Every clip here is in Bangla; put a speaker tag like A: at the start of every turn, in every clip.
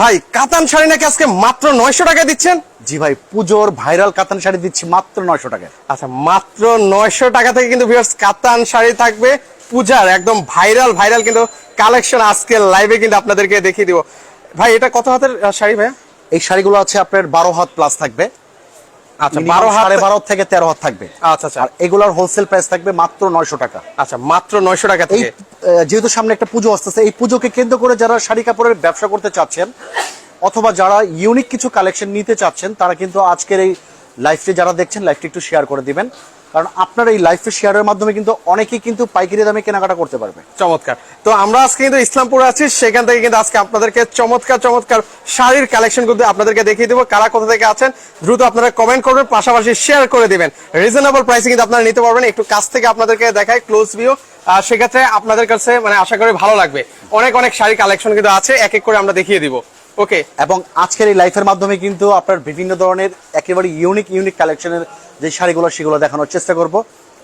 A: ভাই কাতান শাড়ি নাকি আজকে মাত্র নয়শো টাকা দিচ্ছেন?
B: জি ভাই পুজোর ভাইরাল কাতান শাড়ি দিচ্ছি মাত্র নয়শো টাকা
A: আচ্ছা মাত্র নয়শো টাকা থেকে কিন্তু ভিউয়ার্স কাতান শাড়ি থাকবে। পূজার একদম ভাইরাল ভাইরাল কিন্তু কালেকশন আজকে লাইভে কিন্তু আপনাদেরকে দেখিয়ে দিব। ভাই এটা কত হাতের শাড়ি ভাইয়া?
B: এই শাড়িগুলো আছে আপনার বারো হাত প্লাস থাকবে।
A: আচ্ছা বারো
B: সাড়ে বারো থেকে তেরো হাত থাকবে।
A: আচ্ছা আচ্ছা।
B: আর এগুলোর হোলসেল প্রাইস থাকবে মাত্র নয়শো টাকা।
A: আচ্ছা মাত্র নয়শো টাকা থেকে।
B: যেহেতু সামনে একটা পুজো আসতেছে এই পুজোকে কেন্দ্র করে যারা শাড়ি কাপড়ের ব্যবসা করতে চাচ্ছেন অথবা যারা ইউনিক কিছু কালেকশন নিতে চাচ্ছেন তারা কিন্তু আজকের এই লাইফটি যারা দেখছেন লাইফটি একটু শেয়ার করে দিবেন। কারণ আপনার এই লাইফে শেয়ারের মাধ্যমে কিন্তু অনেকেই কিন্তু পাইকারি দামে কেনাকাটা করতে পারবে।
A: চমৎকার। তো আমরা আজকে কিন্তু ইসলামপুরে আছি, সেখান থেকে কিন্তু আজকে আপনাদেরকে চমৎকার চমৎকার শাড়ির কালেকশন কিন্তু আপনাদেরকে দেখিয়ে দেবো। কারা কোথা থেকে আছেন, দ্রুত আপনারা কমেন্ট করবেন, পাশাপাশি শেয়ার করে দিবেন। রিজনেবল প্রাইসে কিন্তু আপনারা নিতে পারবেন। একটু কাছ থেকে আপনাদেরকে দেখায় ক্লোজ ভিউ সেক্ষেত্রে আপনাদের কাছে মানে আশা করি ভালো লাগবে। অনেক অনেক শাড়ি কালেকশন কিন্তু আছে, এক এক করে আমরা দেখিয়ে দিব। ওকে
B: এবং আজকের এই লাইফের মাধ্যমে কিন্তু আপনার বিভিন্ন ধরনের একেবারে ইউনিক ইউনিক কালেকশনের যে শাড়িগুলো সেগুলো দেখানোর চেষ্টা করব।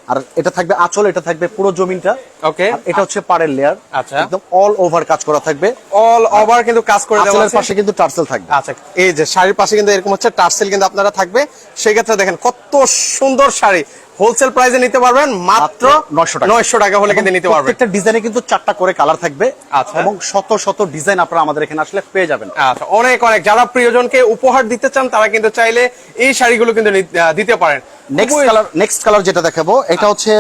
B: আর এটা থাকবে আঁচল এটা থাকবে পুরো জমিনটা।
A: ওকে
B: এটা হচ্ছে পাড়ের লেয়ার
A: আচ্ছা।
B: একদম অল ওভার কাজ করা থাকবে।
A: অল ওভার কিন্তু কাজ করে দেওয়া আছে।
B: পাশে কিন্তু টার্সেল থাকবে।
A: আচ্ছা। এই যে শাড়ির পাশে কিন্তু এরকম হচ্ছে টার্সেল কিন্তু আপনারা থাকবে। সেক্ষেত্রে দেখেন কত সুন্দর শাড়ি। হোলসেল প্রাইসে নিতে পারবেন মাত্র
B: নয়শো টাকা।
A: নয়শো টাকা হলে কিন্তু নিতে পারবেন।
B: প্রত্যেকটা ডিজাইনে কিন্তু চারটা করে কালার থাকবে।
A: আচ্ছা।
B: এবং শত শত ডিজাইন আপনারা আমাদের এখানে আসলে পেয়ে যাবেন।
A: আচ্ছা অনেক অনেক। যারা প্রিয়জনকে উপহার দিতে চান তারা কিন্তু চাইলে এই শাড়িগুলো কিন্তু দিতে পারেন।
B: নেক্সট কালার নেক্সট কালার যেটা দেখাবো এটা হচ্ছে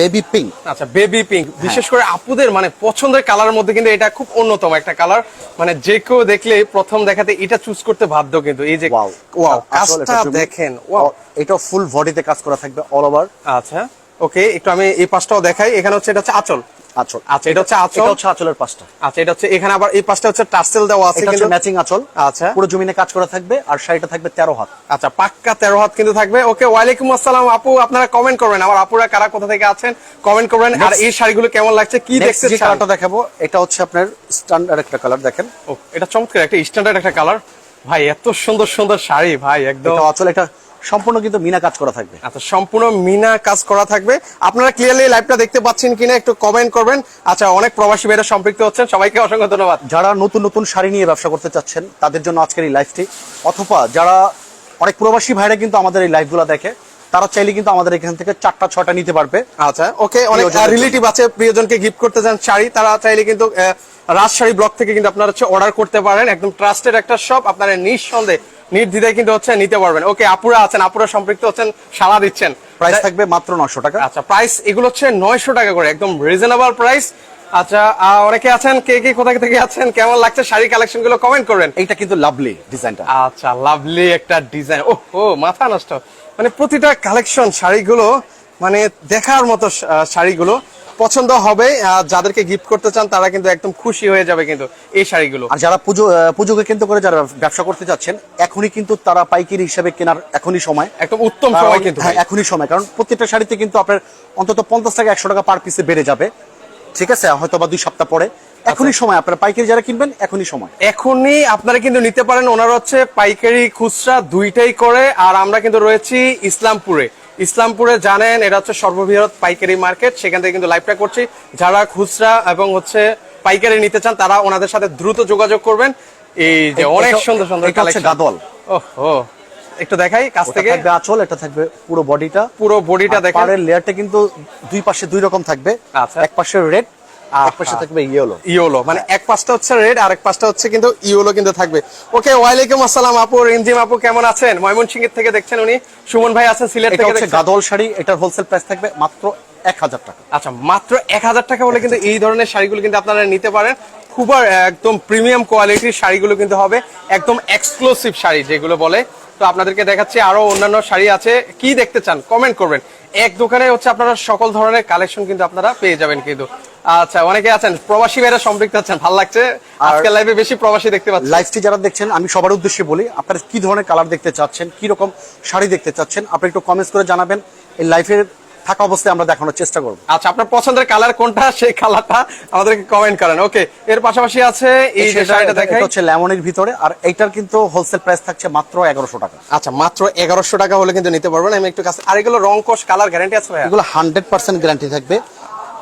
B: বেবি পিঙ্ক
A: আচ্ছা বেবি পিঙ্ক বিশেষ করে আপুদের মানে পছন্দের কালারের মধ্যে কিন্তু এটা খুব অন্যতম একটা কালার মানে যে কেউ দেখলে প্রথম দেখাতে এটা চুজ করতে বাধ্য কিন্তু। এই যে
B: ওয়াও
A: ওয়াও কাজটা দেখেন ওয়াও
B: এটা ফুল বডিতে কাজ করা থাকবে অল ওভার
A: আচ্ছা। ওকে একটু আমি এই পাশটাও দেখাই। এখানে হচ্ছে এটা হচ্ছে আঁচল।
B: আঁচল।
A: আচ্ছা এটা হচ্ছে আঁচল।
B: এটা হচ্ছে আঁচলের পাশটা।
A: আচ্ছা এটা হচ্ছে এখানে আবার এই পাশটা হচ্ছে টার্সেল দেওয়া আছে কিন্তু।
B: ম্যাচিং আঁচল।
A: আচ্ছা।
B: পুরো জমিনে কাজ করা থাকবে আর শাড়িটা থাকবে তেরো হাত।
A: আচ্ছা পাক্কা তেরো হাত কিন্তু থাকবে। ওকে ওয়ালাইকুম আসসালাম। আপু আপনারা কমেন্ট করবেন। আমার আপুরা কারা কোথা থেকে আছেন কমেন্ট করবেন। আর এই শাড়িগুলো কেমন লাগছে কি
B: যে
A: চান
B: দেখাবো এটা হচ্ছে আপনার স্ট্যান্ডার্ড একটা কালার দেখেন।
A: ও, এটা চমৎকার একটা স্ট্যান্ডার্ড একটা কালার ভাই এত সুন্দর সুন্দর শাড়ি ভাই একদম।
B: আঁচল এটা সম্পূর্ণ কিন্তু মিনা কাজ করা থাকবে।
A: আচ্ছা সম্পূর্ণ মিনা কাজ করা থাকবে। আপনারা ক্লিয়ারলি লাইভটা দেখতে পাচ্ছেন কিনা একটু কমেন্ট করবেন। আচ্ছা অনেক প্রবাসী ভাইরা সম্পৃক্ত হচ্ছেন সবাইকে অসংখ্য ধন্যবাদ।
B: যারা নতুন নতুন শাড়ি নিয়ে ব্যবসা করতে চাচ্ছেন তাদের জন্য আজকের এই লাইভটি অথবা যারা অনেক প্রবাসী ভাইরা কিন্তু আমাদের এই লাইভগুলো দেখে তারা চাইলে কিন্তু আমাদের এখান থেকে চারটা ছটা নিতে পারবে।
A: আচ্ছা ওকে অনেক রিলেটিভ আছে প্রিয়জনকে গিফট করতে চান শাড়ি তারা চাইলে কিন্তু রাজশাড়ি ব্লক থেকে কিন্তু আপনারা হচ্ছে অর্ডার করতে পারেন। একদম ট্রাস্টেড একটা শপ আপনারা নিঃসন্দেহে নির্দ্বিধায় কিন্তু হচ্ছে নিতে পারবেন। ওকে আপুরা আছেন আপুরা সম্পৃক্ত হচ্ছেন সাড়া দিচ্ছেন।
B: প্রাইস থাকবে মাত্র নশো টাকা।
A: আচ্ছা প্রাইস এগুলো হচ্ছে নয়শো টাকা করে একদম রিজনেবল প্রাইস আচ্ছা অনেকে আছেন কে কে কোথা থেকে আছেন কেমন লাগছে শাড়ি কালেকশনগুলো কমেন্ট করবেন।
B: এইটা কিন্তু লাভলি ডিজাইনটা
A: আচ্ছা লাভলি একটা ডিজাইন ও ও মাথা নষ্ট। মানে প্রতিটা কালেকশন শাড়িগুলো মানে দেখার মতো শাড়িগুলো পছন্দ হবে যাদেরকে গিফট করতে চান তারা কিন্তু একদম খুশি হয়ে যাবে কিন্তু এই শাড়িগুলো।
B: আর যারা পুজো পুজোকে কেন্দ্র করে যারা ব্যবসা করতে চাচ্ছেন এখনই কিন্তু তারা পাইকারি হিসেবে কেনার এখনই সময়।
A: একদম উত্তম সময় কিন্তু।
B: হ্যাঁ এখনই সময়। কারণ প্রত্যেকটা শাড়িতে কিন্তু আপনার অন্তত পঞ্চাশ টাকা একশো টাকা পার পিসে বেড়ে যাবে। ঠিক আছে? হয়তো বা দুই সপ্তাহ পরে। এখনই
A: আচ্ছা।
B: সময়। আপনার পাইকারি যারা কিনবেন এখনই সময়।
A: এখনই আপনারা কিন্তু নিতে পারেন। ওনারা হচ্ছে পাইকারি খুচরা দুইটাই করে। আর আমরা কিন্তু রয়েছি ইসলামপুরে। ইসলামপুরে জানেন এটা হচ্ছে সর্ববৃহৎ পাইকারি মার্কেট। সেখান থেকে কিন্তু লাইভটা করছি। যারা খুচরা এবং হচ্ছে পাইকারি নিতে চান তারা ওনাদের সাথে দ্রুত যোগাযোগ করবেন। এই যে অনেক সুন্দর সুন্দর
B: গাদল।
A: কালেকশন। ওহো একটু দেখাই কাছ থেকে।
B: থাকবে আঁচল এটা থাকবে পুরো বডিটা
A: পুরো বডিটা দেখেন।
B: পাড়ের লেয়ারটা কিন্তু দুই পাশে দুই রকম থাকবে।
A: আচ্ছা।
B: এক পাশে রেড এক পাশে থাকবে ইয়েলো।
A: ইয়োলো মানে এক পাশটা হচ্ছে রেড আর এক পাশটা হচ্ছে কিন্তু ইয়োলো কিন্তু থাকবে। ওকে ওয়ালাইকুম আসসালাম আপু রিমজিম আপু কেমন আছেন? ময়মনসিংহ থেকে দেখছেন উনি। সুমন ভাই আছেন সিলেট থেকে দেখছেন।
B: গাদল শাড়ি এটার হোলসেল প্রাইস থাকবে মাত্র এক হাজার টাকা।
A: আচ্ছা মাত্র এক হাজার টাকা হলে কিন্তু এই ধরনের শাড়িগুলো কিন্তু আপনারা নিতে পারেন। খুব একদম প্রিমিয়াম কোয়ালিটির শাড়িগুলো কিন্তু হবে। একদম এক্সক্লুসিভ শাড়ি যেগুলো বলে। তো আপনাদেরকে দেখাচ্ছি আরও অন্যান্য শাড়ি আছে। কি দেখতে চান? কমেন্ট করবেন। এক দোকানে হচ্ছে আপনারা সকল ধরনের কালেকশন কিন্তু আপনারা পেয়ে যাবেন কিন্তু। আচ্ছা অনেকে আছেন প্রবাসী ভাইরা সম্পৃক্ত আছেন ভালো লাগছে? আজকে লাইভে বেশি প্রবাসী দেখতে পাচ্ছেন।
B: লাইভটি যারা দেখছেন আমি সবার উদ্দেশ্যে বলি আপনারা কি ধরনের কালার দেখতে চাচ্ছেন কি রকম শাড়ি দেখতে চাচ্ছেন আপনি একটু কমেন্টস করে জানাবেন। এই লাইফের থাকা অবস্থায় আমরা দেখানোর চেষ্টা করব।
A: আচ্ছা আপনার পছন্দের কালার কোনটা? সেই কালারটা আমাদেরকে কমেন্ট করেন। ওকে এর পাশাপাশি আছে এই যে শাড়িটা দেখাই।
B: হচ্ছে লেমনের ভিতরে আর এইটার কিন্তু হোলসেল প্রাইস থাকছে মাত্র এগারোশো টাকা।
A: আচ্ছা মাত্র এগারোশো টাকা হলে কিন্তু নিতে পারবেন। আমি একটু কাছে আর এগুলো রং কোষ কালার গ্যারান্টি আছে ভাইয়া?
B: এগুলো হান্ড্রেড পার্সেন্ট গ্যারান্টি থাকবে।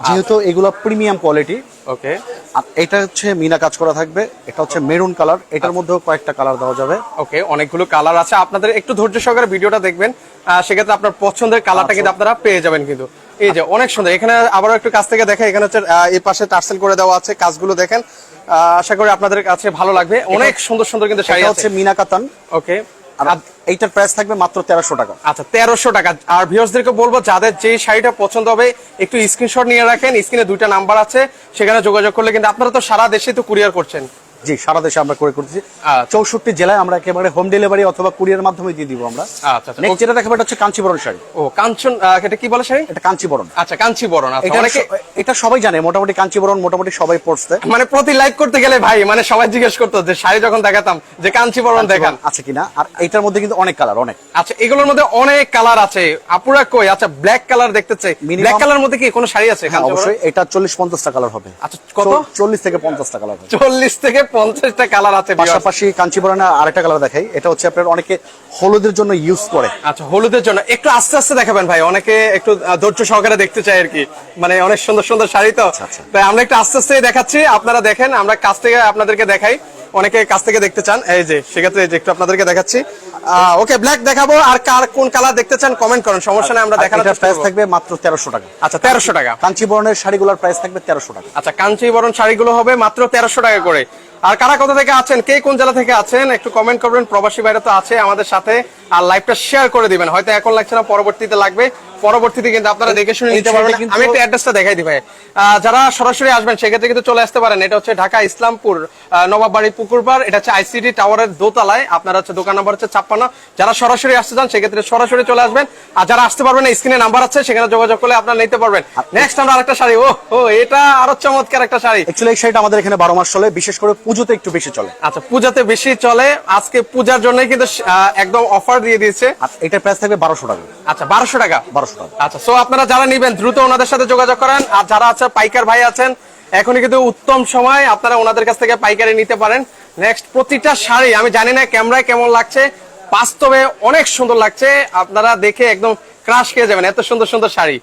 B: যেহেতু এগুলো প্রিমিয়াম কোয়ালিটি
A: ওকে
B: আর এটা হচ্ছে মিনা কাজ করা থাকবে এটা হচ্ছে মেরুন কালার এটার মধ্যেও কয়েকটা কালার দেওয়া যাবে।
A: ওকে অনেকগুলো কালার আছে। আপনাদের একটু ধৈর্য সহকারে ভিডিওটা দেখবেন। সেক্ষেত্রে আপনার পছন্দের কালারটা কিন্তু আপনারা পেয়ে যাবেন কিন্তু। এই যে অনেক সুন্দর। এখানে আবারও একটু কাছ থেকে দেখেন এখানে হচ্ছে এই পাশে টার্সেল করে দেওয়া আছে কাজগুলো দেখেন। আশা করি আপনাদের কাছে ভালো লাগবে। অনেক সুন্দর সুন্দর কিন্তু শাড়ি
B: হচ্ছে মিনা কাতান।
A: ওকে
B: আর এইটার প্রাইস থাকবে মাত্র তেরোশো টাকা।
A: আচ্ছা তেরোশো টাকা। আর ভিউসদেরকে বলব যাদের যে শাড়িটা পছন্দ হবে একটু স্ক্রিনশট নিয়ে রাখেন স্ক্রিনে দুইটা নাম্বার আছে সেখানে যোগাযোগ করলে কিন্তু আপনারা তো সারা দেশে তো কুরিয়ার করছেন।
B: জি সারা দেশে আমরা করে করতেছি।
A: আচ্ছা।
B: চৌষট্টি জেলায় আমরা একেবারে হোম ডেলিভারি অথবা কুরিয়ার মাধ্যমে দিয়ে দিব আমরা।
A: আচ্ছা আচ্ছা
B: নেক্সট যেটা দেখাবো এটা হচ্ছে কাঞ্চিবরণ শাড়ি।
A: ও কাঞ্চন এটা কি বলে শাড়ি?
B: এটা কাঞ্চিবরণ।
A: আচ্ছা কাঞ্চি বরণ আচ্ছা
B: এটা এটা সবাই জানে মোটামুটি কাঞ্চিবরণ মোটামুটি সবাই পড়ছে
A: মানে প্রতি লাইভ করতে গেলে ভাই মানে সবাই জিজ্ঞেস করতো যে শাড়ি যখন দেখাতাম যে কাঞ্চি বরণ দেখান।
B: আছে কিনা? আর এইটার মধ্যে কিন্তু অনেক কালার অনেক।
A: আচ্ছা এগুলোর মধ্যে অনেক কালার আছে। আপুরা কই? আচ্ছা ব্ল্যাক কালার দেখতে চাই ব্ল্যাক কালার মধ্যে কি কোনো শাড়ি আছে
B: হ্যাঁ, অবশ্যই। এটা চল্লিশ পঞ্চাশটা কালার হবে।
A: আচ্ছা কত?
B: চল্লিশ থেকে পঞ্চাশটা কালার
A: চল্লিশ থেকে পঞ্চাশটা কালার আছে।
B: পাশাপাশি কাঞ্চিবরণের আরেকটা কালার দেখাই। এটা হচ্ছে আপনার অনেকে হলুদের জন্য ইউজ করে।
A: আচ্ছা হলুদের জন্য। একটু আস্তে আস্তে দেখাবেন ভাই অনেকে একটু ধৈর্য সহকারে দেখতে চাই আর কি। মানে অনেক সুন্দর সুন্দর শাড়ি তো।
B: আচ্ছা।
A: তাই আমরা একটু আস্তে আস্তে দেখাচ্ছি আপনারা দেখেন আমরা কাছ থেকে আপনাদেরকে দেখাই। অনেকে কাছ থেকে দেখতে চান এই যে সেক্ষেত্রে এই যে একটু আপনাদেরকে দেখাচ্ছি। ওকে ব্ল্যাক দেখাবো আর কার কোন কালার দেখতে চান কমেন্ট করেন সমস্যা নেই আমরা দেখানোর চেষ্টা
B: প্রাইস থাকবে মাত্র তেরোশো টাকা।
A: আচ্ছা তেরোশো টাকা।
B: কাঞ্চিবরণের শাড়িগুলোর প্রাইস থাকবে তেরোশো টাকা।
A: আচ্ছা কাঞ্চিবরণ শাড়িগুলো হবে মাত্র তেরোশো টাকা করে। আর কারা কোথা থেকে আছেন, কে কোন জেলা থেকে আছেন, একটু কমেন্ট করবেন। প্রবাসী বাইরে তো আছে আমাদের সাথে। আর লাইভটা শেয়ার করে দিবেন। হয়তো এখন লাগছে না পরবর্তীতে লাগবে। পরবর্তীতে কিন্তু আপনারা দেখে শুনে নিতে পারবেন। আমি একটু অ্যাড্রেসটা দেখাই দিই ভাই। যারা সরাসরি আসবেন সেক্ষেত্রে কিন্তু চলে আসতে পারেন। এটা হচ্ছে ঢাকা ইসলামপুর নবাববাড়ি পুকুরপাড়। এটা হচ্ছে আইসিডি টাওয়ারের দোতলায়। আপনারা হচ্ছে দোকান নাম্বার হচ্ছে ছাপ্পান্ন। যারা সরাসরি আসতে চান সেক্ষেত্রে সরাসরি চলে আসবেন। আর যারা আসতে পারবেন স্ক্রিনে নাম্বার আছে সেখানে যোগাযোগ করলে আপনারা নিতে পারবেন। নেক্সট আমরা আরেকটা শাড়ি। ও ও এটা আরও চমৎকার একটা শাড়ি।
B: অ্যাকচুয়ালি এই শাড়িটা আমাদের এখানে বারো মাস চলে। বিশেষ করে পুজোতে একটু বেশি চলে।
A: আচ্ছা পূজাতে বেশি চলে। আজকে পূজার জন্য কিন্তু একদম অফার দিয়ে দিয়েছে।
B: এটার প্রাইস থাকবে বারোশো টাকা।
A: আচ্ছা বারোশো টাকা। আচ্ছা সো আপনারা যারা নিবেন দ্রুত ওনাদের সাথে যোগাযোগ করেন। আর যারা আছে পাইকার ভাই আছেন এখনই কিন্তু উত্তম সময় আপনারা ওনাদের কাছ থেকে পাইকারি নিতে পারেন। নেক্সট প্রতিটা শাড়ি আমি জানি না ক্যামেরায় কেমন লাগছে বাস্তবে অনেক সুন্দর লাগছে। আপনারা দেখে একদম ক্রাশ খেয়ে যাবেন এত সুন্দর সুন্দর শাড়ি।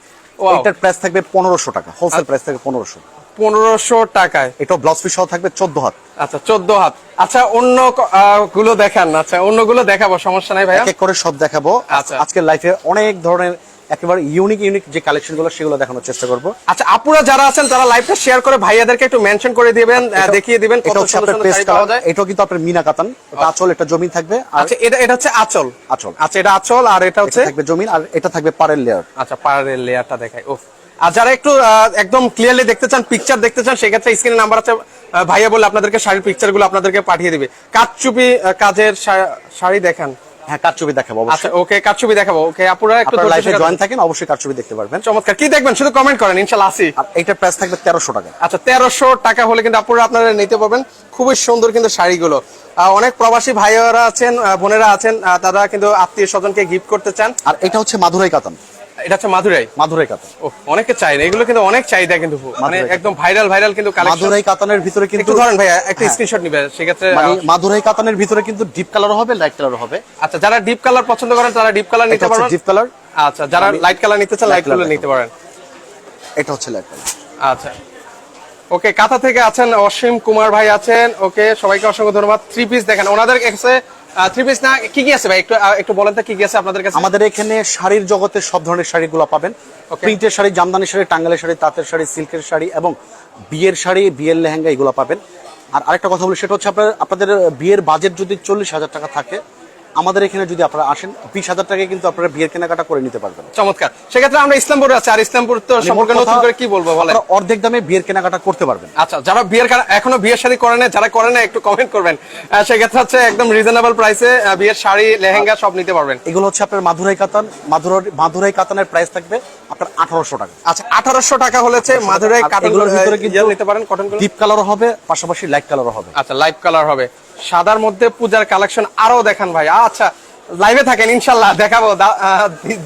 B: এটার প্রাইস থাকবে পনেরোশো টাকা হোলসেল প্রাইস থাকবে পনেরোশো।
A: পনেরোশো টাকায়।
B: এটা ব্লাউজ পিস সহ থাকবে চোদ্দ হাত।
A: আচ্ছা চোদ্দ হাত। আচ্ছা অন্য আহ, গুলো দেখান। আচ্ছা অন্যগুলো দেখাবো সমস্যা নাই ভাইয়া।
B: এক এক করে সব দেখাবো।
A: আচ্ছা।
B: আজকের লাইফে অনেক ধরনের একেবারে ইউনিক ইউনিক যে কালেকশনগুলো সেগুলো দেখানোর চেষ্টা করব।
A: আচ্ছা আপুরা যারা আছেন তারা লাইভটা শেয়ার করে ভাইয়াদেরকে একটু মেনশন করে দিবেন দেখিয়ে দিবেন
B: এটা হচ্ছে আপনার পেস্ট কালার এটাও কিন্তু আপনার মিনা কাতান। এটা আঁচল এটা জমিন থাকবে
A: আচ্ছা এটা এটা হচ্ছে আঁচল।
B: আঁচল।
A: আচ্ছা এটা আঁচল আর এটা হচ্ছে
B: থাকবে জমিন আর এটা থাকবে পারের লেয়ার
A: আচ্ছা পাড়ের লেয়ারটা দেখাই ও আর যারা একটু একদম ক্লিয়ারলি দেখতে চান পিকচার দেখতে চান সেক্ষেত্রে স্ক্রিনে নাম্বার আছে। ভাইয়া বলে আপনাদেরকে শাড়ির পিকচারগুলো আপনাদেরকে পাঠিয়ে দিবে। কাজ চুপি কাজের শাড়ি দেখান।
B: হ্যাঁ কারচুপি দেখাবো
A: আচ্ছা
B: অবশ্যই
A: ওকে কারচুপি দেখাবো। ওকে আপুরা একটু
B: লাইফে জয়েন থাকেন অবশ্যই কারচুপি দেখতে পারবেন।
A: চমৎকার। কি দেখবেন? শুধু কমেন্ট করেন ইনশাআল্লাহ আসি।
B: এইটার প্রাইস থাকবে তেরোশো টাকা।
A: আচ্ছা তেরোশো টাকা হলে কিন্তু আপুরা আপনারা নিতে পারবেন। খুবই সুন্দর কিন্তু শাড়িগুলো। আহ, অনেক প্রবাসী ভাইয়েরা আছেন বোনেরা আছেন তারা কিন্তু আত্মীয় স্বজনকে গিফট করতে চান।
B: আর এটা হচ্ছে মাধুরাই কাতান।
A: এটা হচ্ছে মাদুরাই।
B: মাধুরাই কাতান।
A: ও অনেকে চাই না এগুলো কিন্তু অনেক চাহিদা কিন্তু মানে একদম ভাইরাল ভাইরাল কিন্তু
B: মাধুরাই কাতানের ভিতরে কিন্তু
A: ধরেন ভাইয়া একটা
B: হ্যাঁ।
A: স্ক্রিনশট নিবে সেক্ষেত্রে
B: মানে
A: আহ,
B: মাধুরাই কাতানের ভিতরে কিন্তু ডিপ কালার হবে লাইট কালার হবে।
A: আচ্ছা যারা ডিপ কালার পছন্দ করেন তারা ডিপ কালার নিতে
B: হচ্ছে
A: পারবেন।
B: ডিপ কালার
A: আচ্ছা যারা লাইট কালার নিতে চান লাইট কালার নিতে পারেন।
B: এটা হচ্ছে লাইট কালার
A: আচ্ছা। ওকে কাথা থেকে আছেন অসীম কুমার ভাই আছেন। ওকে সবাইকে অসংখ্য ধন্যবাদ। থ্রি পিস দেখেন ওনাদের কাছে থ্রি পিস না কি কি আছে ভাই? একটু একটু বলেন তো কি কি আছে আপনাদের কাছে?
B: আমাদের এখানে শাড়ির জগতে সব ধরনের শাড়িগুলো পাবেন। প্রিন্টের শাড়ি জামদানি শাড়ি টাঙ্গালের শাড়ি তাঁতের শাড়ি সিল্কের শাড়ি এবং বিয়ের শাড়ি বিয়ের লেহেঙ্গা এগুলো পাবেন। আর আরেকটা কথা বলি সেটা হচ্ছে আপনার আপনাদের বিয়ের বাজেট যদি চল্লিশ হাজার টাকা থাকে আমাদের এখানে যদি আপনারা আসেন বিশ হাজার টাকায় কিন্তু আপনারা বিয়ের কেনাকাটা করে নিতে পারবেন।
A: চমৎকার। সেক্ষেত্রে আমরা ইসলামপুরে আছি আর ইসলামপুর তো সম্পর্কে নতুন করে কি বলব
B: আপনারা অর্ধেক দামে বিয়ের কেনাকাটা করতে পারবেন।
A: আচ্ছা যারা বিয়ের এখনও বিয়ের শাড়ি করে না যারা করে না একটু কমেন্ট করবেন। সেক্ষেত্রে হচ্ছে একদম রিজনেবল প্রাইসে বিয়ের শাড়ি লেহেঙ্গা সব নিতে পারবেন।
B: এগুলো হচ্ছে আপনার মাধুরাই কাতান মাধুরাই মাধুরাই কাতানের প্রাইস থাকবে আপনার আঠারোশো টাকা।
A: আচ্ছা আঠারোশো টাকা হলেছে মাধুরাই কাটন
B: ভিতরে কিন্তু
A: নিতে পারেন কটন
B: ডিপ কালারও হবে পাশাপাশি লাইট কালারও হবে।
A: আচ্ছা লাইট কালার হবে। সাদার মধ্যে পূজার কালেকশন আরও দেখান ভাই। আচ্ছা লাইভে থাকেন ইনশাল্লাহ দেখাবো।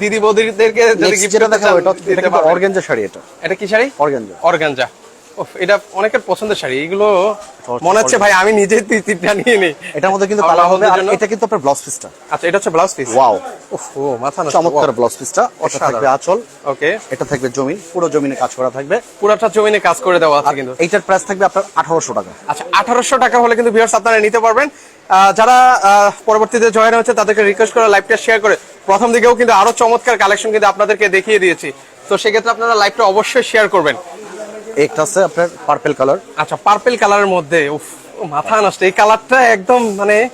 A: দিদি বৌদিদেরকে যদি গিফট
B: দেখাবো এটা। অর্গেঞ্জা শাড়ি এটা।
A: এটা কি শাড়ি? অর্গানজা। অর্গানজা। এটা অনেকের পছন্দের শাড়ি এগুলো মনে হচ্ছে ভাই আমি নিজে তিন তিনটা নিয়ে নিই।
B: এটার মধ্যে কিন্তু হবে আর এটা কিন্তু আপনার ব্লাউজ পিসটা
A: আচ্ছা এটা হচ্ছে ব্লাউজ পিস
B: ওয়াও
A: ও মাথা নষ্ট
B: চমৎকার ব্লাউজ পিসটা
A: অসাধারণ।
B: থাকবে আঁচল
A: ওকে
B: এটা থাকবে জমিন পুরো জমিনে কাজ করা থাকবে।
A: পুরাটা জমিনে কাজ করে দেওয়া আছে কিন্তু।
B: এইটার প্রাইস থাকবে আপনার আঠারোশো টাকা।
A: আচ্ছা আঠারোশো টাকা হলে কিন্তু ভিউয়ার্স আপনারা নিতে পারবেন। যারা পরবর্তীতে জয়েন হচ্ছে তাদেরকে রিকোয়েস্ট করে লাইভটা শেয়ার করে। প্রথম দিকেও কিন্তু আরও চমৎকার কালেকশন কিন্তু আপনাদেরকে দেখিয়ে দিয়েছি। তো সেক্ষেত্রে আপনারা লাইভটা অবশ্যই শেয়ার করবেন।
B: একটা আছে আপনার পার্পেল কালার
A: আচ্ছা পার্পেল কালারের মধ্যে উফ মাথা নষ্ট এই কালারটা একদম মানে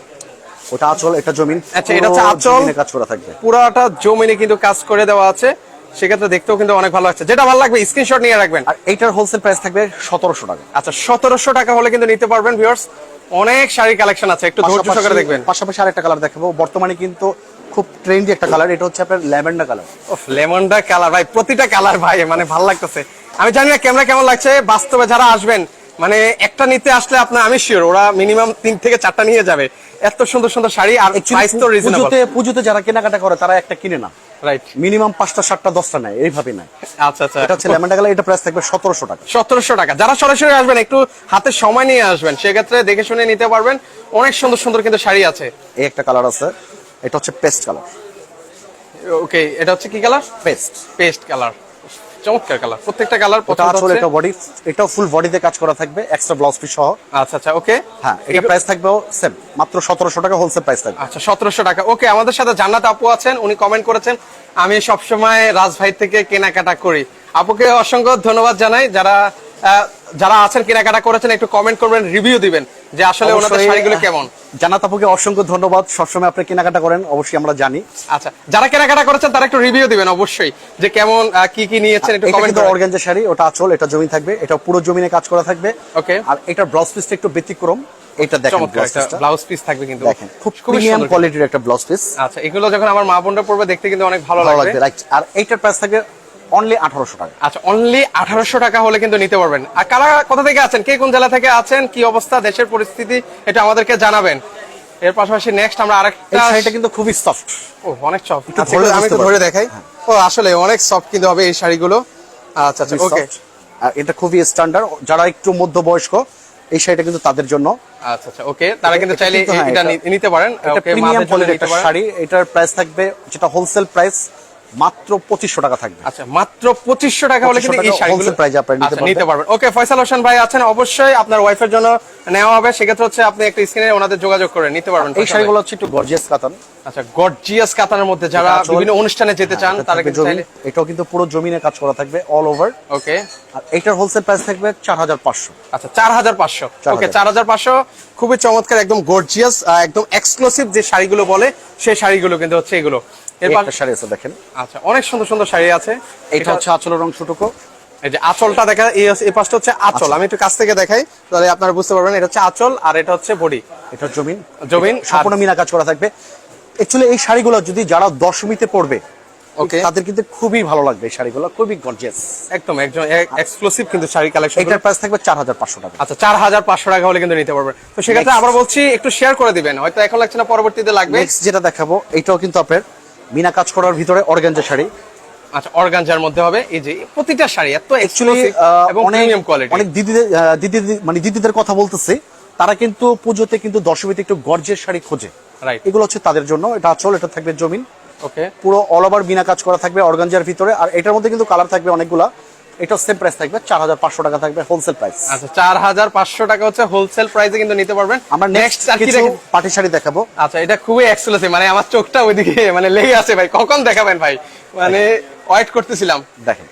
B: ওটা আঁচল এটা জমিন।
A: আচ্ছা, এটা হচ্ছে আঁচল।
B: কাজ করা থাকবে।
A: পুরাটা জমিনে কিন্তু কাজ করে দেওয়া আছে। সেক্ষেত্রে দেখতেও কিন্তু অনেক ভালো লাগছে। যেটা ভালো লাগবে স্ক্রিনশট নিয়ে রাখবেন।
B: আর এইটার হোলসেল প্রাইস থাকবে সতেরোশো টাকা।
A: আচ্ছা সতেরোশো টাকা হলে কিন্তু নিতে পারবেন ভিউয়ার্স অনেক শাড়ি কালেকশন আছে একটু ধৈর্য সহকারে
B: পাশাপাশি-
A: দেখবেন।
B: পাশাপাশি আরেকটা কালার দেখাবো। বর্তমানে কিন্তু খুব ট্রেন্ডি একটা কালার এটা হচ্ছে আপনার ল্যাভেন্ডার কালার
A: ওফ লেমনটা কালার ভাই প্রতিটা কালার ভাই মানে ভালো লাগতেছে। আমি জানি না ক্যামেরা কেমন লাগছে বাস্তবে যারা আসবেন মানে একটা নিতে আসলে আপনার আমি শিওর ওরা মিনিমাম তিন থেকে চারটা নিয়ে যাবে। এত সুন্দর সুন্দর শাড়ি আর প্রাইস তো রিজনেবল
B: পুজোতে পুজোতে যারা কেনাকাটা করে তারা একটা কিনে না।
A: রাইট
B: মিনিমাম পাঁচটা সাতটা দশটা নেয় এইভাবে নেয়।
A: আচ্ছা আচ্ছা।
B: এটা হচ্ছে ল্যাভেন্ডার কালার এটা প্রাইস থাকবে সতেরোশো টাকা।
A: সতেরোশো টাকা। যারা সরাসরি আসবেন একটু হাতে সময় নিয়ে আসবেন সেক্ষেত্রে দেখে শুনে নিতে পারবেন অনেক সুন্দর সুন্দর কিন্তু শাড়ি আছে।
B: এই একটা কালার আছে এটা হচ্ছে পেস্ট কালার
A: ওকে এটা হচ্ছে কি কালার
B: পেস্ট
A: পেস্ট কালার চমৎকার কালার প্রত্যেকটা কালার
B: ওটা আঁচল এটা বডি এটাও ফুল বডিতে কাজ করা থাকবে এক্সট্রা ব্লাউজ পিস সহ।
A: আচ্ছা আচ্ছা ওকে
B: হ্যাঁ এটা প্রাইস থাকবে সেম মাত্র সতেরোশো টাকা হোলসেল প্রাইস থাকবে।
A: আচ্ছা সতেরোশো টাকা। ওকে আমাদের সাথে জান্নাত আপু আছেন উনি কমেন্ট করেছেন আমি সবসময় রাজ ভাই থেকে কেনাকাটা করি। আপুকে অসংখ্য ধন্যবাদ জানাই যারা যারা আছেন কেনাকাটা করেছেন একটু কমেন্ট করবেন রিভিউ দিবেন যে আসলে ওনাদের শাড়িগুলো কেমন।
B: জানাত আপুকে অসংখ্য ধন্যবাদ। সবসময় আপনি কেনাকাটা করেন অবশ্যই আমরা জানি।
A: আচ্ছা যারা কেনাকাটা করেছেন তারা একটু রিভিউ দিবেন অবশ্যই যে কেমন কি কি নিয়েছেন একটু কমেন্ট
B: কিন্তু অর্গানজা শাড়ি ওটা আঁচল এটা জমি থাকবে এটা পুরো জমিনে কাজ করা থাকবে।
A: ওকে
B: আর এটার ব্লাউজ পিসটা একটু ব্যতিক্রম এটা দেখেন ব্লাউজ
A: পিস থাকবে কিন্তু।
B: দেখেন খুব
A: খুবই
B: প্রিমিয়াম কোয়ালিটির একটা ব্লাউজ পিস
A: আচ্ছা এগুলো যখন আমার মা বোনরা পড়বে দেখতে কিন্তু অনেক ভালো লাগবে।
B: আর এইটার প্রাইস থাকবে অনলি আঠারোশো টাকা।
A: আচ্ছা অনলি আঠারোশো টাকা হলে কিন্তু নিতে পারবেন। আর কারা কোথা থেকে আছেন? কে কোন জেলা থেকে আছেন? কি অবস্থা? দেশের পরিস্থিতি এটা আমাদেরকে জানাবেন। এর পাশাপাশি নেক্সট আমরা আরেকটা
B: শাড়িটা কিন্তু খুবই সফট
A: ও অনেক সফট
B: ধরে
A: আমি
B: বুঝতে
A: ধরে দেখাই। ও আসলে অনেক সফট কিন্তু হবে এই শাড়িগুলো। আচ্ছা আচ্ছা ওকে
B: এটা খুবই স্ট্যান্ডার্ড যারা একটু মধ্যবয়স্ক এই শাড়িটা কিন্তু তাদের জন্য।
A: আচ্ছা আচ্ছা ওকে তারা কিন্তু চাইলে
B: হ্যাঁ,
A: এটা নিতে পারেন। ওকে
B: প্রিমিয়াম কোয়ালিটির শাড়ি। এটার প্রাইস থাকবে যেটা হোলসেল প্রাইস মাত্র পঁচিশশো টাকা থাকবে।
A: আচ্ছা মাত্র পঁচিশশো টাকা হলে কিন্তু এই শাড়িগুলো
B: এ আপনারা নিতে
A: আচ্ছা,
B: পারবেন।
A: ওকে ফয়সাল হোসেন ভাই আছেন অবশ্যই আপনার ওয়াইফের জন্য নেওয়া হবে। সেক্ষেত্রে হচ্ছে আপনি একটা স্ক্রিনে ওনাদের যোগাযোগ করে নিতে পারবেন
B: এই শাড়িগুলো হচ্ছে একটু গর্জিয়াস কাতান
A: আচ্ছা গর্জিয়াস কাতানের মধ্যে যারা বিভিন্ন অনুষ্ঠানে যেতে চান তারা কিন্তু
B: এটাও কিন্তু পুরো জমিনে কাজ করা থাকবে অল ওভার
A: ওকে
B: আর এটার হোলসেল প্রাইস থাকবে চার হাজার পাঁচশো।
A: আচ্ছা চার হাজার পাঁচশো। ওকে চার হাজার পাঁচশো। খুবই চমৎকার একদম গর্জিয়াস একদম এক্সক্লুসিভ যে শাড়িগুলো বলে সেই শাড়িগুলো কিন্তু হচ্ছে এগুলো। এরপর
B: শাড়ি আছে দেখেন।
A: আচ্ছা অনেক সুন্দর সুন্দর শাড়ি আছে।
B: এটা হচ্ছে আঁচলের অংশটুকু।
A: এই যে আঁচলটা দেখা এই পাশটা হচ্ছে আঁচল। আমি একটু কাছ থেকে দেখাই তাহলে আপনারা বুঝতে পারবেন এটা হচ্ছে আঁচল আর এটা হচ্ছে বডি।
B: এটা জমিন।
A: জমিন
B: সম্পূর্ণ মিনা কাজ করা থাকবে। অ্যাকচুয়ালি এই শাড়িগুলো যদি যারা দশমীতে পড়বে. তাদের কিন্তু খুবই ভালো লাগবে এই শাড়িগুলো খুবই গর্জিয়াস
A: একদম একজন এক্সক্লুসিভ কিন্তু শাড়ি কালেকশন
B: এটার প্রাইস থাকবে চার হাজার পাঁচশো টাকা।
A: আচ্ছা চার হাজার পাঁচশো টাকা হলে কিন্তু নিতে পারবেন তো সেক্ষেত্রে. আবার বলছি একটু শেয়ার করে দিবেন হয়তো এখন লাগছে না পরবর্তীতে লাগবে।
B: নেক্সট যেটা দেখাবো এটাও কিন্তু আপনার মিনা কাজ করার ভিতরে অর্গানজা শাড়ি।
A: আচ্ছা অর্গানজার মধ্যে হবে। এই যে প্রতিটা শাড়ি এত এক্সক্লুসিভ এবং প্রিমিয়াম কোয়ালিটি
B: অনেক দিদিদের দিদি মানে দিদিদের কথা বলতেছে তারা কিন্তু পুজোতে কিন্তু দশমীতে একটু গর্জের শাড়ি খোঁজে।
A: রাইট
B: এগুলো হচ্ছে তাদের জন্য এটা আচল এটা থাকবে জমিন।
A: ওকে
B: পুরো অল ওভার বিনা কাজ করা থাকবে অর্গানজার ভিতরে আর এটার মধ্যে কিন্তু কালার থাকবে অনেকগুলা। এটা সেম প্রাইস থাকবে চার হাজার পাঁচশো টাকা থাকবে হোলসেল প্রাইস
A: আচ্ছা চার হাজার পাঁচশো টাকা হচ্ছে হোলসেল প্রাইসে কিন্তু নিতে পারবেন।
B: আমরা নেক্সট কিছু পাটি শাড়ি দেখাবো।
A: আচ্ছা এটা খুবই এক্সক্লুসিভ মানে আমার চোখটা ওইদিকে মানে লেগে আছে ভাই। কখন দেখাবেন ভাই? মানে ওয়েট করতেছিলাম।
B: দেখেন।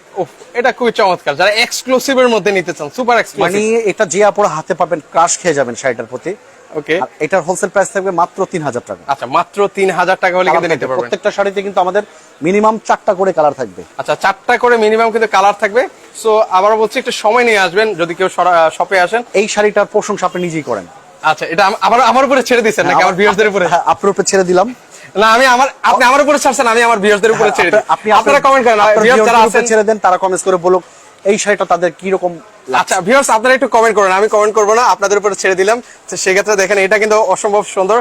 A: এটা খুবই চমৎকার। যারা এক্সক্লুসিভ এর মধ্যে নিতে চান সুপার এক্সক্লুসিভ মানে
B: এটা যে আপনারা হাতে পাবেন ক্রাশ খেয়ে যাবেন শাড়িটার প্রতি।
A: ওকে
B: এটার হোলসেল প্রাইস থাকবে মাত্র তিন হাজার টাকা।
A: আচ্ছা মাত্র তিন হাজার টাকা হলে কিন্তু নিতে পারবেন।
B: প্রত্যেকটা শাড়িতে কিন্তু আমাদের মিনিমাম চারটা করে কালার থাকবে।
A: আচ্ছা চারটা করে মিনিমাম কিন্তু কালার থাকবে। সো আবারও বলছি একটু সময় নিয়ে আসবেন যদি কেউ শপে আসেন।
B: এই শাড়িটার প্রশংসা আপনি নিজেই করেন।
A: আচ্ছা এটা আম- আবার আমার উপরে ছেড়ে দিচ্ছেন নাকি? আমার ভিউয়ারদের উপরে?
B: হ্যাঁ, আপনার উপরে ছেড়ে দিলাম।
A: না আমি আমার আপনি আমার উপরে ছাড়ছেন আমি আমার ভিউয়ারদের উপরে ছেড়ে দিই।
B: হ্যাঁ, আপনি
A: আপনারা কমেন্ট করেন ভিউয়ার যারা আছেন
B: ছেড়ে দেন তারা কমেন্টস করে বলুক এই শাড়িটা তাদের কি রকম
A: আচ্ছা ভিউয়ার্স আপনারা একটু কমেন্ট করেন। আমি কমেন্ট করব না, আপনাদের উপরে ছেড়ে দিলাম। তো সেক্ষেত্রে দেখেন, এটা কিন্তু অসম্ভব সুন্দর।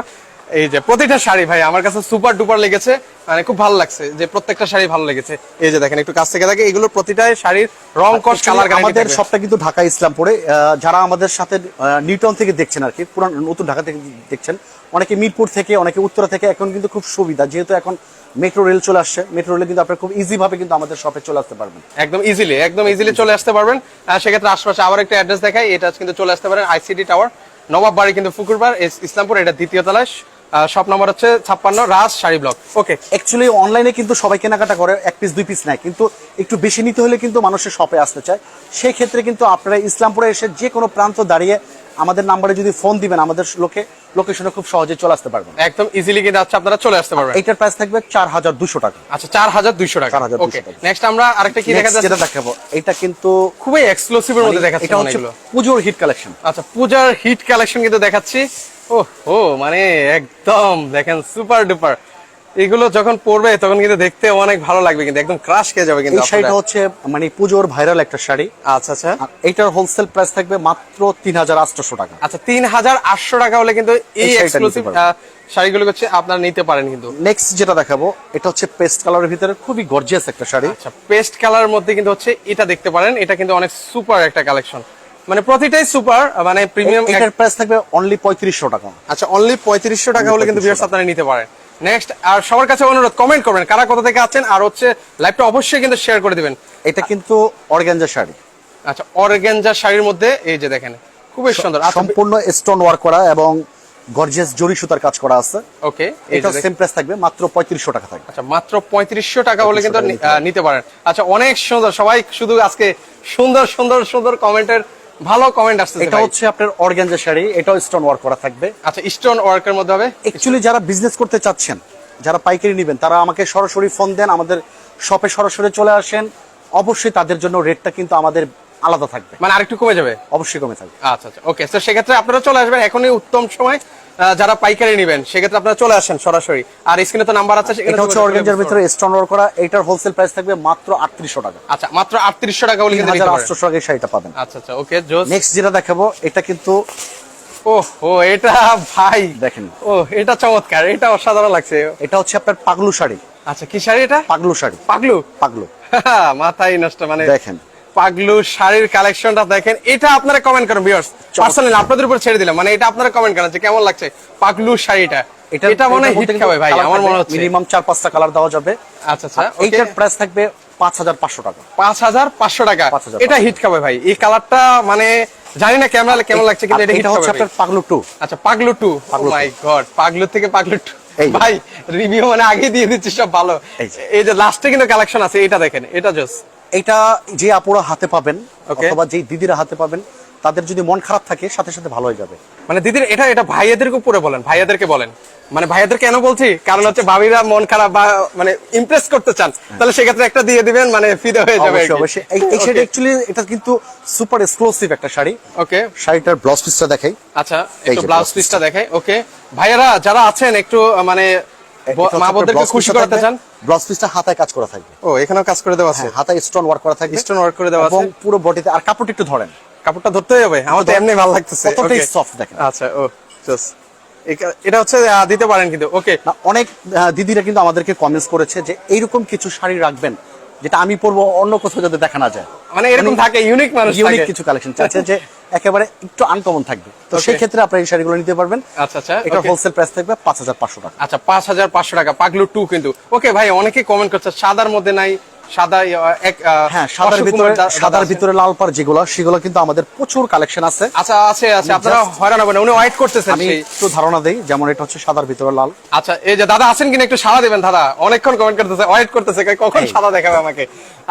A: এই যে প্রতিটা শাড়ি ভাই আমার কাছে সুপার ডুপার লেগেছে। মানে খুব ভালো লাগছে যে প্রত্যেকটা শাড়ি ভালো লেগেছে। এই যে দেখেন একটু কাছ থেকে দেখে এগুলো প্রতিটাই শাড়ির রং কস কালার
B: আমাদের সবটা কিন্তু ঢাকা ইসলামপুরে। আহ, যারা আমাদের সাথে আহ, নিউটাউন থেকে দেখছেন আর কি পুরান নতুন ঢাকা থেকে দেখছেন অনেকে মিরপুর থেকে অনেকে উত্তরা থেকে এখন কিন্তু খুব সুবিধা যেহেতু এখন মেট্রো রেল চলে আসছে। মেট্রো রেলে কিন্তু আপনারা খুব ইজি ভাবে কিন্তু আমাদের শপে চলে আসতে পারবেন।
A: একদম ইজিলি একদম ইজিলি চলে আসতে পারবেন। আর সেক্ষেত্রে আশপাশে আবার একটা অ্যাড্রেস দেখাই এটা কিন্তু চলে আসতে পারেন আইসিডি টাওয়ার নবাব বাড়ি কিন্তু ফুকুরবার ইসলামপুর এটা দ্বিতীয় তলায়। শপ নম্বর হচ্ছে ছাপ্পান্ন Raj sari block. Okay
B: actually অনলাইনে কিন্তু সবাই কেনাকাটা করে এক পিস দুই পিস নেয়। কিন্তু একটু বেশি নিতে হলে কিন্তু মানুষের শপে আসতে চায়। সেই ক্ষেত্রে কিন্তু আপনারা ইসলামপুরে এসে যে কোনো প্রান্ত দাঁড়িয়ে আমাদের নাম্বারে যদি ফোন দিবেন আমাদের লোকে লোকেশনে খুব সহজে চলে আসতে পারবেন।
A: একদম ইজিলি কিন্তু আচ্ছা আপনারা চলে আসতে পারবেন।
B: এইটার প্রাইস থাকবে চার হাজার দুশো টাকা।
A: আচ্ছা চার হাজার দুইশো টাকা।
B: 4,200
A: ওকে
B: টাকা।
A: নেক্সট আমরা আরেকটা কি দেখা যাচ্ছে?
B: দেখাবো এটা কিন্তু
A: খুবই এক্সক্লুসিভ এর মধ্যে দেখাচ্ছে
B: এটা হচ্ছে পুজোর হিট কালেকশন
A: আচ্ছা পূজার হিট কালেকশন কিন্তু দেখাচ্ছি। ও মানে একদম দেখেন সুপার ডুপার এগুলো যখন পরবে তখন কিন্তু দেখতে অনেক ভালো লাগবে কিন্তু একদম ক্রাশ খেয়ে যাবে কিন্তু
B: এই শাড়িটা হচ্ছে মানে পুজোর ভাইরাল একটা শাড়ি।
A: আচ্ছা আচ্ছা।
B: আর এইটার হোলসেল প্রাইস থাকবে মাত্র তিন হাজার আটশো টাকা।
A: আচ্ছা তিন হাজার আটশো টাকা হলে কিন্তু এই এক্সক্লুসিভ শাড়িগুলো হচ্ছে আপনারা নিতে পারেন কিন্তু।
B: নেক্সট যেটা দেখাবো এটা হচ্ছে পেস্ট কালারের ভিতরে খুবই গর্জিয়াস একটা শাড়ি।
A: আচ্ছা পেস্ট কালার মধ্যে কিন্তু হচ্ছে এটা দেখতে পারেন এটা কিন্তু অনেক সুপার একটা কালেকশন মানে প্রতিটাই সুপার মানে প্রিমিয়াম
B: এটার প্রাইস থাকবে অনলি পঁয়ত্রিশশো টাকা।
A: আচ্ছা অনলি পঁয়ত্রিশশো টাকা হলে কিন্তু
B: 3500
A: ভিউয়ার্স আপনারা নিতে পারেন। নেক্সট আর সবার কাছে অনুরোধ কমেন্ট করবেন কারা কোথা থেকে আছেন আর হচ্ছে লাইভটা অবশ্যই কিন্তু শেয়ার করে দিবেন।
B: এটা কিন্তু অর্গ্যানজা শাড়ি।
A: আচ্ছা অর্গেনজা শাড়ির মধ্যে এই যে দেখেন খুবই সুন্দর। আচ্ছা
B: সম্পূর্ণ স্টোন ওয়ার্ক করা এবং গর্জিয়াস জরি সুতার কাজ করা আছে।
A: ওকে
B: এটা সেম প্রাইস থাকবে মাত্র পঁয়ত্রিশশো টাকা থাকবে।
A: আচ্ছা মাত্র পঁয়ত্রিশশো টাকা হলে কিন্তু
B: 3500
A: নিতে পারেন। আচ্ছা অনেক সুন্দর সবাই শুধু আজকে সুন্দর সুন্দর সুন্দর কমেন্টের ভালো কমেন্ট আসছে
B: এটা হচ্ছে আপনার অর্গানজা শাড়ি এটাও স্টোন ওয়ার্ক করা থাকবে।
A: আচ্ছা স্টোন ওয়ার্কের মধ্যে হবে?
B: অ্যাকচুয়ালি যারা বিজনেস করতে চাচ্ছেন যারা পাইকারি নেবেন তারা আমাকে সরাসরি ফোন দেন আমাদের শপে সরাসরি চলে আসেন। অবশ্যই তাদের জন্য রেটটা কিন্তু আমাদের আলাদা থাকবে।
A: মানে আরেকটু কমে যাবে?
B: অবশ্যই কমে থাকবে।
A: আচ্ছা আচ্ছা ওকে তো সেক্ষেত্রে আপনারা চলে আসবেন এখনই উত্তম সময়। যারা পাইকারি নেবেন সেক্ষেত্রে আপনারা চলে আসেন সরাসরি। আর স্ক্রিনে তো নাম্বার আছে
B: এটা হচ্ছে অর্গানজার ভিতরে স্টোন ওয়ার্ক করা এটার হোলসেল প্রাইস থাকবে মাত্র আটত্রিশশো টাকা।
A: আচ্ছা মাত্র আটত্রিশশো টাকা হলে
B: তিন
A: কিন্তু নিতে
B: হাজার
A: পারেন
B: আটশো টাকায় শাড়িটা পাবেন।
A: আচ্ছা আচ্ছা ওকে জোস
B: নেক্সট যেটা দেখাবো এটা কিন্তু
A: ও ও এটা ভাই।
B: দেখেন।
A: ও এটা চমৎকার এটা অসাধারণ লাগছে।
B: এটা হচ্ছে আপনার পাগলু শাড়ি।
A: আচ্ছা কি শাড়ি এটা?
B: পাগলু শাড়ি।
A: পাগলু?
B: পাগলু।
A: মাথায় নষ্ট মানে
B: দেখেন।
A: পাগলু শাড়ির কালেকশনটা দেখেন এটা আপনারা কমেন্ট করেন ভিউয়ার্স পার্সোনালি আপনাদের উপর ছেড়ে দিলাম। মানে এটা আপনারা কমেন্ট করেন যে কেমন লাগছে পাগলু শাড়িটা। এটা মনে হয় হিট খাবে ভাই আমার মনে হচ্ছে।
B: মিনিমাম চার পাঁচটা কালার দেওয়া যাবে।
A: আচ্ছা আচ্ছা
B: এইটার প্রাইস থাকবে পাঁচ হাজার পাঁচশো টাকা।
A: পাঁচ হাজার পাঁচশো টাকা। এটা হিট খাবে ভাই। এই কালারটা মানে জানি না ক্যামেরা কেমন লাগছে কিন্তু এটা হিট
B: এটা হচ্ছে আপনার পাগলু টু।
A: আচ্ছা Paglu two.
B: Paglu
A: my god Paglu থেকে পাগলু টু। ভাই রিভিউ মানে আগে দিয়ে দিচ্ছি সব ভালো।
B: এই যে।
A: লাস্টে কিন্তু কালেকশন আছে এটা দেখেন এটা জোস
B: এটা যে আপুরা হাতে পাবেন অথবা যে দিদিরা হাতে পাবেন তাদের যদি মন খারাপ থাকে সাথে সাথে ভালো হয়ে যাবে।
A: মানে দিদির এটা এটা ভাইয়াদেরকে উপরে বলেন ভাইয়াদেরকে বলেন। মানে ভাইয়াদের কেন বলছি? কারণ হচ্ছে ভাবিরা মন খারাপ বা মানে ইমপ্রেস করতে চান তাহলে সেক্ষেত্রে একটা দিয়ে দিবেন মানে ফিদে হয়ে যাবে
B: অবশ্যই এই- শাড়ি অ্যাকচুয়ালি এটা কিন্তু সুপার এক্সক্লুসিভ একটা শাড়ি।
A: ওকে
B: শাড়িটার ব্লাউজ পিসটা দেখাই।
A: আচ্ছা একটু ব্লাউজ পিসটা দেখাই ওকে ভাইয়ারা যারা আছেন একটু মানে মা বোনদেরকে খুশি করাতে চান?
B: ব্লাউজ পিসটা হাতায় কাজ করা থাকবে।
A: ও এখানেও কাজ করে দেওয়া আছে?
B: হ্যাঁ, হাতায় স্টোন ওয়ার্ক করা থাকবে।
A: Stone work করে দেওয়া আছে।
B: এবং পুরো বডিতে আর কাপড়টা একটু ধরেন।
A: কাপড়টা ধরতে হবে? আমার তো এমনি ভালো লাগতেছে।
B: কতটাই soft দেখেন।
A: আচ্ছা ও জাস্ট এটা হচ্ছে দিতে পারেন কিন্তু ওকে
B: অনেক দিদিরা কিন্তু আমাদেরকে কমেন্টস করেছে যে এইরকম কিছু শাড়ি রাখবেন যেটা আমি পরবো অন্য কোথাও যাতে দেখা না যায়।
A: মানে এরকম থাকে ইউনিক মানুষ
B: ইউনিক কিছু কালেকশন চাচ্ছে যে একেবারে একটু আনকমন থাকবে। তো. সেই ক্ষেত্রে আপনারা এই শাড়িগুলো নিতে পারবেন।
A: আচ্ছা আচ্ছা
B: এটা হোলসেল প্রাইস থাকবে পাঁচ হাজার পাঁচশো টাকা।
A: আচ্ছা পাঁচ হাজার পাঁচশো টাকা পাগলু টু কিন্তু। ওকে ভাই অনেকে কমেন্ট করছে সাদার মধ্যে নাই সাদা এক
B: হ্যাঁ সাদার ভিতরে সাদার লাল পার যেগুলো সেগুলো কিন্তু আমাদের প্রচুর কালেকশন আছে।
A: আচ্ছা আছে আছে আপনারা হয়রান হবেন উনি ওয়াইট করতেছেন
B: আমি একটু ধারণা দেই যেমন এটা হচ্ছে সাদার ভিতরে লাল।
A: আচ্ছা এই যে দাদা আছেন কিনা একটু সাড়া দিবেন দাদা। অনেকক্ষণ কমেন্ট করতেছে ওয়াইট করতেছে কখন সাদা দেখাবে আমাকে?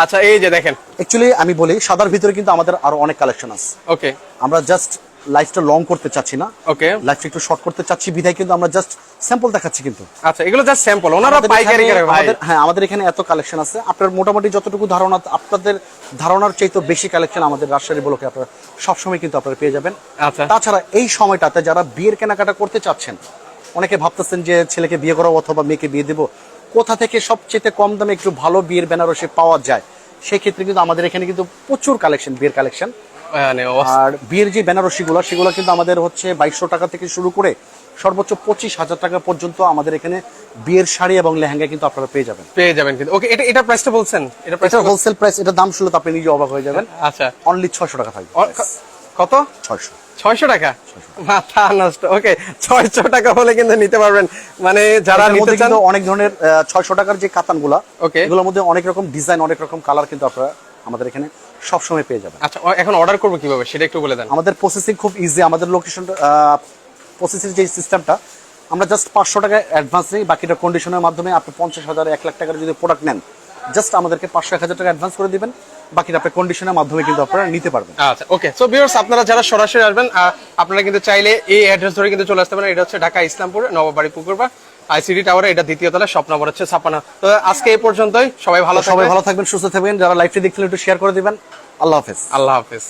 A: আচ্ছা এই যে দেখেন।
B: অ্যাকচুয়ালি আমি বলি সাদার ভিতরে কিন্তু আমাদের আরও অনেক কালেকশন আছে।
A: ওকে
B: আমরা জাস্ট লাইফটা লং করতে চাচ্ছি না।
A: ওকে
B: লাইফটা একটু শর্ট করতে চাচ্ছি। বিধায় কিন্তু আমরা জাস্ট স্যাম্পল দেখাচ্ছি কিন্তু।
A: আচ্ছা এগুলো জাস্ট স্যাম্পল ওনারা পাইকারি করে
B: আমাদের- হ্যাঁ আমাদের এখানে এত কালেকশন আছে। আপনার মোটামুটি যতটুকু ধারণা আপনাদের ধারণার চাইতে বেশি কালেকশন আমাদের রাজশাহী ব্লকে আপনারা সবসময় কিন্তু আপনারা পেয়ে যাবেন।
A: আচ্ছা।
B: তাছাড়া এই সময়টাতে যারা বিয়ের কেনাকাটা করতে চাচ্ছেন অনেকে ভাবতেছেন যে ছেলেকে বিয়ে করাবো অথবা মেয়েকে বিয়ে দেবো কোথা থেকে সবচেয়ে কম দামে একটু ভালো বিয়ের বেনারসি পাওয়া যায়? সেই ক্ষেত্রে কিন্তু আমাদের এখানে কিন্তু প্রচুর কালেকশন বিয়ের কালেকশন আর বিয়ের যে বেনারসি গুলো সেগুলো কিন্তু আমাদের হচ্ছে বাইশশো টাকা থেকে শুরু করে সর্বোচ্চ পঁচিশ হাজার টাকা পর্যন্ত আমাদের এখানে বিয়ের শাড়ি এবং লেহেঙ্গা কিন্তু আপনারা পেয়ে যাবেন।
A: পেয়ে যাবেন কিন্তু। ওকে এটা এটা প্রাইসটা বলছেন? এটা প্রাইস
B: হোলসেল প্রাইস এটা দাম শুনলে তো আপনি নিজে অবাক হয়ে যাবেন।
A: আচ্ছা।
B: অনলি ছয়শো টাকা থাকবে।
A: কত?
B: ছয়শো।
A: ছয়শো টাকা? মাথা নষ্ট। ওকে ছয়শো টাকা হলে কিন্তু নিতে পারবেন। মানে যারা নিতে চান
B: অনেক ধরনের ছয়শো টাকার যে কাতানগুলা
A: Okay.
B: এগুলোর মধ্যে অনেক রকম ডিজাইন অনেক রকম কালার কিন্তু আপনারা আমাদের এখানে সবসময় পেয়ে যাবেন।
A: আচ্ছা এখন অর্ডার করব কীভাবে? সেটা একটু বলে দেন।
B: আমাদের প্রসেসিং খুব ইজি আমাদের লোকেশন প্রসেসিং যে সিস্টেমটা আমরা জাস্ট পাঁচশো টাকা অ্যাডভান্স নিই বাকিটা কন্ডিশনের মাধ্যমে আপনি পঞ্চাশ হাজার এক লাখ টাকার যদি প্রোডাক্ট নেন জাস্ট আমাদেরকে পাঁচশো এক হাজার টাকা অ্যাডভান্স করে দিবেন বাকিটা আপনি কন্ডিশনের মাধ্যমে কিন্তু আপনারা নিতে পারবেন।
A: আচ্ছা ওকে সো ভিউয়ার্স আপনারা যারা সরাসরি আসবেন আপনারা কিন্তু চাইলে এই অ্যাড্রেস ধরে কিন্তু চলে আসতে পারেন। এটা হচ্ছে ঢাকা ইসলামপুর নববাড়ি পুকুরবা আইসিডি টাওয়ারে এটা দ্বিতীয় তলা স্বপ্ন নম্বর হচ্ছে ছাপ্পান্ন। তো আজকে এই পর্যন্তই সবাই ভালো
B: সবাই ভালো থাকবেন সুস্থ থাকবেন। যারা লাইভটি দেখছিলেন একটু শেয়ার করে দিবেন। আল্লাহ হাফেজ।
A: আল্লাহ হাফেজ।